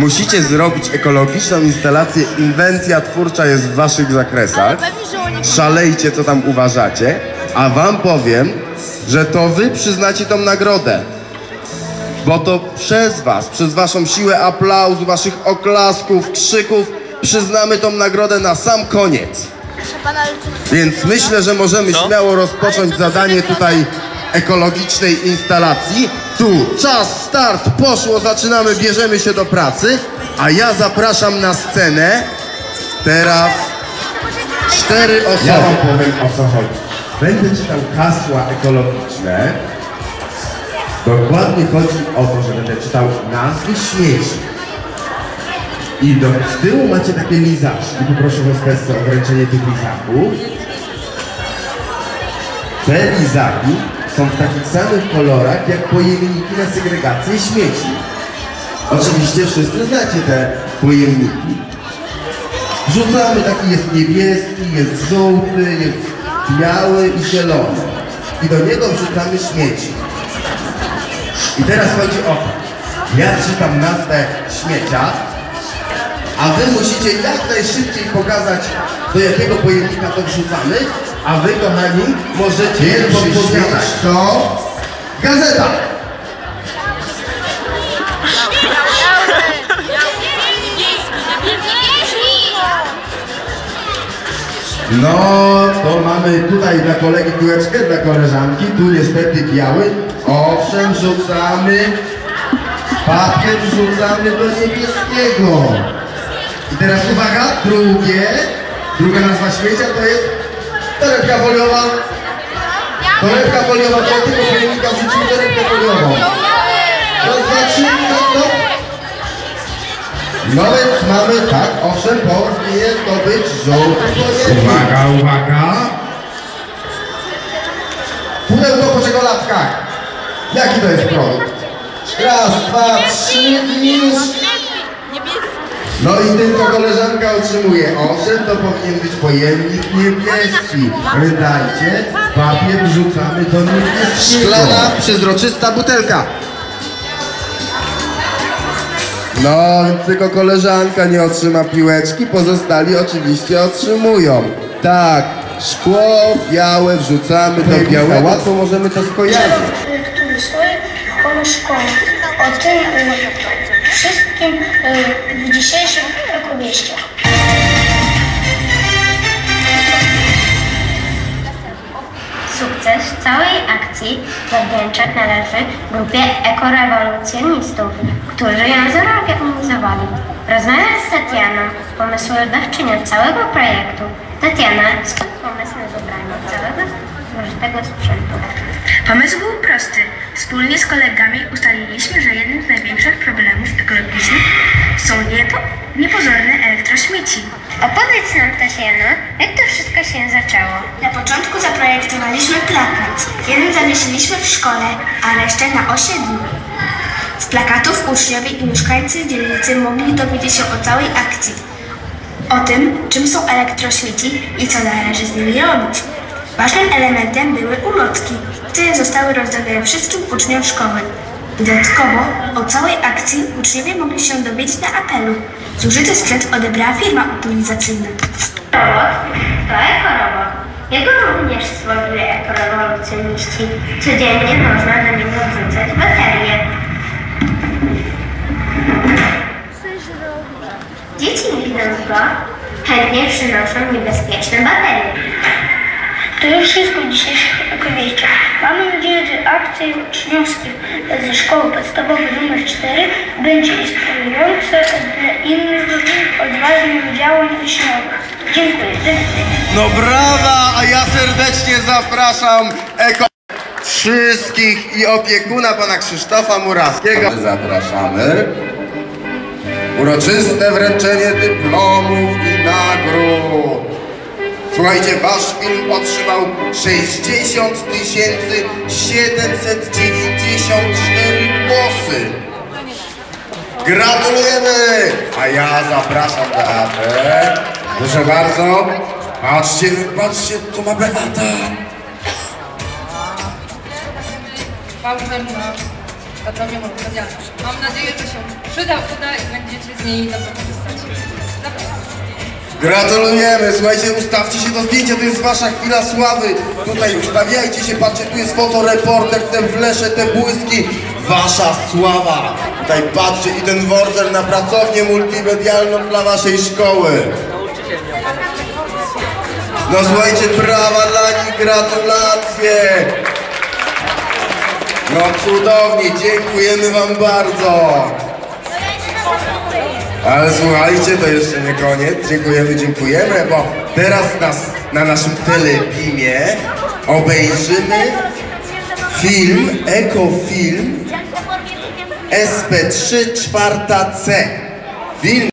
Musicie zrobić ekologiczną instalację. Inwencja twórcza jest w waszych zakresach. Szalejcie, co tam uważacie. A wam powiem, że to wy przyznacie tą nagrodę. Bo to przez was, przez waszą siłę aplauzu, waszych oklasków, krzyków przyznamy tą nagrodę na sam koniec. Więc myślę, że możemy śmiało rozpocząć zadanie tutaj ekologicznej instalacji. Tu czas, start, poszło, zaczynamy, bierzemy się do pracy, a ja zapraszam na scenę teraz cztery osoby. Ja wam powiem o co chodzi. Będę czytał hasła ekologiczne. Dokładnie chodzi o to, że będę czytał nazwy śmieci. I do, z tyłu macie takie lizaczki. Poproszę was kwestię o wręczenie tych lizaków. Te lizaki są w takich samych kolorach jak pojemniki na segregację śmieci. Oczywiście wszyscy znacie te pojemniki. Wrzucamy taki jest niebieski, jest żółty, jest biały i zielony. I do niego wrzucamy śmieci. I teraz chodzi o to. Ja czytam nazwę śmiecia, a wy musicie jak najszybciej pokazać, do jakiego pojemnika to wrzucamy, a wy, kochani, możecie podpowiadać. To gazeta. No, to mamy tutaj dla kolegi piłeczkę, dla koleżanki. Tu niestety biały. Owszem, rzucamy. Papier wrzucamy do niebieskiego. I teraz uwaga, drugie. Druga nazwa śmiecia to jest torebka foliowa. Torebka foliowa, to ja tylko pojemnika wrzucił torebkę foliową. Raz, dwa, trzy, raz, stop. No więc mamy, tak, owszem, powinien to być żółty pojemnik. Uwaga, uwaga. Pudełko po czekoladkach. Jaki to jest produkt? Raz, dwa, trzy i już. No i tylko koleżanka otrzymuje. Owszem, to powinien być pojemnik niebieski. Wydajcie, papier wrzucamy do niebieskiego. Szklana, przezroczysta butelka. No, więc tylko koleżanka nie otrzyma piłeczki, pozostali oczywiście otrzymują. Tak, szkło białe wrzucamy do białego. Łatwo możemy to skojarzyć. który szkoły. O tym y, wszystkim y, w dzisiejszych opowieściach. Sukces całej akcji zawdzięczać należy grupie ekorewolucjonistów, którzy ją zorganizowali. Rozmawiając z Tatianą, pomysłodawczynią całego projektu, Tatiana skąd pomysł na zebranie całego zużytego sprzętu. Pomysł był prosty. Wspólnie z kolegami ustaliliśmy, że jednym z największych problemów ekologicznych są niepo, niepozorne elektrośmieci. Opowiedz nam, Tatiana, jak to wszystko się zaczęło? Na początku zaprojektowaliśmy plakat. Jeden zawiesiliśmy w szkole, a resztę na osiedlu. Z plakatów uczniowie i mieszkańcy dzielnicy mogli dowiedzieć się o całej akcji. O tym, czym są elektrośmieci i co należy z nimi robić. Ważnym elementem były ulotki, które zostały rozdane wszystkim uczniom szkoły. Dodatkowo o całej akcji uczniowie mogli się dowiedzieć na apelu. Zużyty sprzęt odebrała firma utylizacyjna. Robot to ekorobot. Jego również stworzyli ekorewolucjoniści. Codziennie można do niego wrzucać baterie. Dzieci widząc go chętnie przynoszą niebezpieczne baterie. To już wszystko w dzisiejszych opowieściach. Mamy nadzieję, że akcja uczniowska ze szkoły podstawowej nr 4 będzie inspirująca dla innych odważnych działań uczniowych. Dziękuję. No brawa, a ja serdecznie zapraszam eko wszystkich i opiekuna pana Krzysztofa Murawskiego. Zapraszamy. Uroczyste wręczenie dyplomów i nagród. Słuchajcie, wasz film otrzymał 60 794 głosy. Gratulujemy! A ja zapraszam Beatę. Proszę bardzo. Patrzcie, patrzcie, co ma Beata. pracownią multimedialną. Mam nadzieję, że się przyda, uda i będziecie z niej. Zapraszam. Gratulujemy, słuchajcie, ustawcie się do zdjęcia, to jest wasza chwila sławy. Tutaj ustawiajcie się, patrzcie, tu jest fotoreporter, te wlesze, te błyski. Wasza sława. Tutaj patrzcie i ten worder na pracownię multimedialną dla waszej szkoły. No słuchajcie, brawa dla nich, gratulacje. No cudownie, dziękujemy wam bardzo. Ale słuchajcie, to jeszcze nie koniec. Dziękujemy, dziękujemy, bo teraz nas na naszym telebimie obejrzymy film, ekofilm SP3 czwarta C. Film